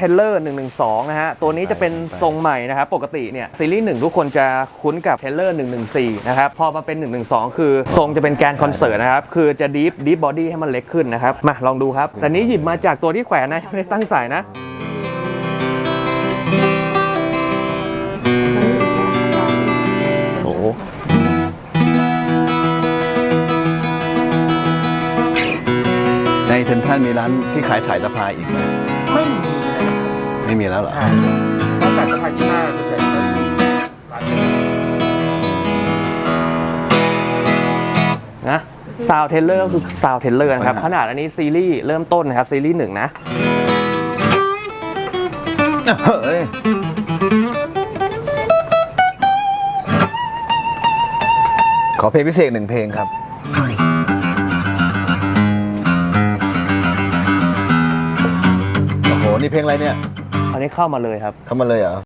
Teller 112 นะฮะ ตัวนี้จะเป็นทรงใหม่นะครับ ปกติเนี่ย ซีรีส์ 1 ทุกคนจะคุ้นกับ Teller 114 นะครับ พอมาเป็น 112 คือทรงจะเป็นแกนคอนเสิร์ตนะครับ คือจะดีฟดีฟบอดี้ให้มันเล็กขึ้นนะครับ มาลองดูครับ แต่นี้หยิบมาจากตัวที่แขวนนะ ไม่ได้ตั้งสายนะโอ้โหในเซ็นทรัลมีร้านที่ขายสายสะพายอีกไหมไม่มีเลย ไม่มีแล้วเหรอ ค่ะนอกจากสะพายที่หน้าส่วนใหญ่ก็มีร้านนี้นะซาวเทเลอร์ก็คือซาวเทเลอร์นะครับ ขนาดอันนี้ซีรีส์เริ่มต้นนะครับ ซีรีส์หนึ่งนะ เฮ้ยขอเพลงพิเศษหนึ่งเพลงครับ โอ้โห นี่เพลงอะไรเนี่ย อันนี้เข้ามาเลยครับเข้ามาเลยเหรอ